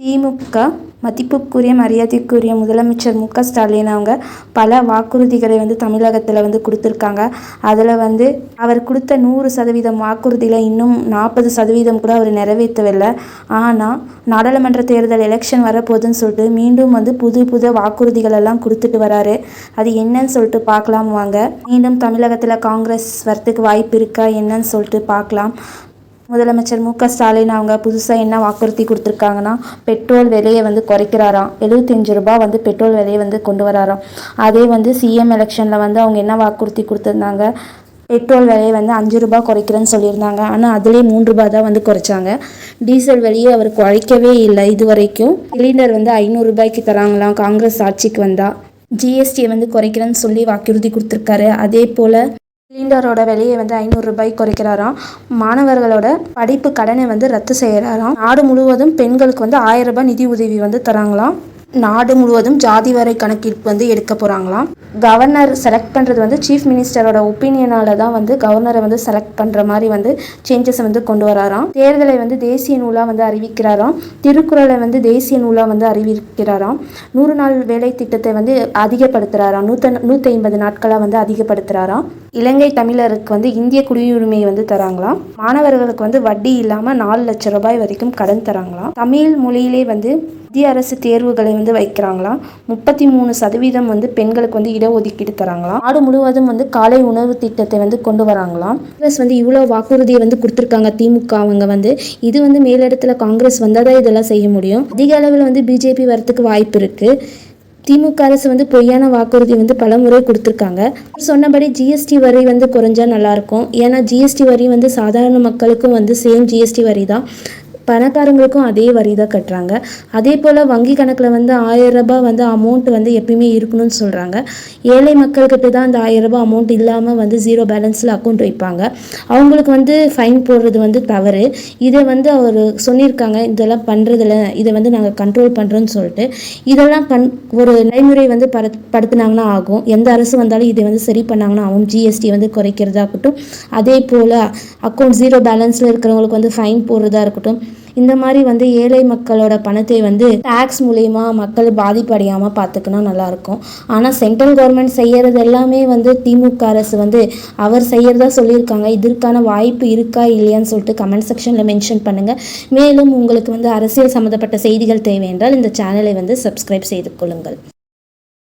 திமுக மதிப்புக்குரிய மரியாதைக்குரிய முதலமைச்சர் மு க. ஸ்டாலின் அவங்க பல வாக்குறுதிகளை வந்து தமிழகத்தில் வந்து கொடுத்துருக்காங்க. அதில் வந்து அவர் கொடுத்த நூறு சதவீதம் வாக்குறுதியில் இன்னும் நாற்பது சதவீதம் கூட அவர் நிறைவேற்றவில்லை. ஆனால் நாடாளுமன்ற தேர்தல் எலெக்ஷன் வரப்போகுதுன்னு சொல்லிட்டு மீண்டும் வந்து புது புது வாக்குறுதிகள் எல்லாம் கொடுத்துட்டு வராரு. அது என்னன்னு சொல்லிட்டு பார்க்கலாம் வாங்க. மீண்டும் தமிழகத்தில் காங்கிரஸ் வரத்துக்கு வாய்ப்பு இருக்கா என்னன்னு சொல்லிட்டு பார்க்கலாம். முதலமைச்சர் மு க ஸ்டாலின் அவங்க புதுசாக என்ன வாக்குறுதி கொடுத்துருக்காங்கன்னா பெட்ரோல் விலையை வந்து குறைக்கிறாராம். எழுபத்தஞ்சு ரூபா வந்து பெட்ரோல் விலையை வந்து கொண்டு வராராம். அதே வந்து சிஎம் எலெக்ஷனில் வந்து அவங்க என்ன வாக்குறுதி கொடுத்துருந்தாங்க பெட்ரோல் விலையை வந்து அஞ்சு ரூபா குறைக்கிறேன்னு சொல்லியிருந்தாங்க. ஆனால் அதுலேயே மூன்று ரூபா தான் வந்து குறைச்சாங்க. டீசல் விலையை அவர் குறைக்கவே இல்லை இது வரைக்கும் சிலிண்டர் வந்து ஐநூறுரூபாய்க்கு தராங்களாம். காங்கிரஸ் ஆட்சிக்கு வந்தால் ஜிஎஸ்டியை வந்து குறைக்கிறேன்னு சொல்லி வாக்குறுதி கொடுத்துருக்காரு. அதே போல் சிலிண்டரோட விலையை வந்து ஐநூறு ரூபாய் குறைக்கிறாராம். மாணவர்களோட படிப்பு கடனை வந்து ரத்து செய்கிறாராம் நாடு முழுவதும் பெண்களுக்கு வந்து ஆயிரம் ரூபாய் நிதி உதவி வந்து தராங்களாம். நாடு முழுவதும் ஜாதி வரை கணக்கெடுப்பு வந்து எடுக்க போகிறாங்களாம் கவர்னர் செலக்ட் பண்ணுறது வந்து சீஃப் மினிஸ்டரோட ஒப்பீனியனால தான் வந்து கவர்னரை வந்து செலக்ட் பண்ணுற மாதிரி வந்து சேஞ்சஸ் வந்து கொண்டு வராராம். தேர்தலை வந்து தேசிய நூலாக வந்து அறிவிக்கிறாராம். திருக்குறளை வந்து தேசிய நூலாக வந்து அறிவிக்கிறாராம். நூறு நாள் வேலை திட்டத்தை வந்து அதிகப்படுத்துகிறாராம் நூற்ற நூற்றி ஐம்பது நாட்களாக வந்து அதிகப்படுத்துகிறாராம் இலங்கை தமிழருக்கு வந்து இந்திய குடியுரிமையை வந்து தராங்களாம். மாணவர்களுக்கு வந்து வட்டி இல்லாமல் நாலு லட்சம் ரூபாய் வரைக்கும் கடன் தராங்களாம். தமிழ் மொழியிலே வந்து மத்திய அரசு தேர்வுகளை வந்து வைக்கிறாங்களாம். முப்பத்தி மூணு சதவீதம் வந்து பெண்களுக்கு வந்து இடஒதுக்கீடு தராங்களாம். நாடு முழுவதும் வந்து காலை உணவு திட்டத்தை வந்து கொண்டு வராங்களாம். காங்கிரஸ் வந்து இவ்வளோ வாக்குறுதியை வந்து கொடுத்துருக்காங்க திமுக அவங்க வந்து. இது வந்து மேலிடத்தில் காங்கிரஸ் வந்தால் தான் இதெல்லாம் செய்ய முடியும். அதிக அளவில் வந்து பிஜேபி வரத்துக்கு வாய்ப்பு இருக்குது திமுக அரசு வந்து பொய்யான வாக்குறுதி வந்து பல முறை கொடுத்துருக்காங்க. சொன்னபடி ஜிஎஸ்டி வரி வந்து குறைஞ்சா நல்லாயிருக்கும் ஏன்னா ஜிஎஸ்டி வரி வந்து சாதாரண மக்களுக்கும் வந்து சேம் ஜிஎஸ்டி வரி தான் பணக்காரங்களுக்கும் அதே வரி தான் கட்டுறாங்க. அதே போல் வங்கி கணக்கில் வந்து ஆயிரரூபா வந்து அமௌண்ட் வந்து எப்பயுமே இருக்கணும்னு சொல்கிறாங்க ஏழை மக்கள்கிட்ட தான் அந்த ஆயிரரூபா அமௌண்ட் இல்லாமல் வந்து ஜீரோ பேலன்ஸில் அக்கௌண்ட் வைப்பாங்க. அவங்களுக்கு வந்து ஃபைன் போடுறது வந்து தவறு. இதை வந்து அவர் சொல்லியிருக்காங்க இதெல்லாம் பண்ணுறதில்ல இதை வந்து நாங்கள் கண்ட்ரோல் பண்ணுறோன்னு சொல்லிட்டு. இதெல்லாம் கண் ஒரு நடைமுறை வந்து பட படுத்துனாங்கன்னா ஆகும். எந்த அரசு வந்தாலும் இதை வந்து சரி பண்ணாங்கன்னா ஆகும். ஜிஎஸ்டி வந்து குறைக்கிறதாகட்டும் அதே போல் அக்கௌண்ட் ஜீரோ பேலன்ஸில் இருக்கிறவங்களுக்கு வந்து ஃபைன் போடுறதா இருக்கட்டும். இந்த மாதிரி வந்து ஏழை மக்களோட பணத்தை வந்து டேக்ஸ் மூலயமா மக்கள் பாதிப்படையாமல் பார்த்துக்கணும் நல்லாயிருக்கும் ஆனால் சென்ட்ரல் கவர்மெண்ட் செய்கிறது எல்லாமே வந்து திமுக அரசு வந்து அவர் செய்கிறதா சொல்லியிருக்காங்க. இதற்கான வாய்ப்பு இருக்கா இல்லையான்னு சொல்லிட்டு கமெண்ட் செக்ஷனில் மென்ஷன் பண்ணுங்கள் மேலும் உங்களுக்கு வந்து அரசியல் சம்மந்தப்பட்ட செய்திகள் தேவை என்றால் இந்த சேனலை வந்து சப்ஸ்கிரைப் செய்து கொள்ளுங்கள்.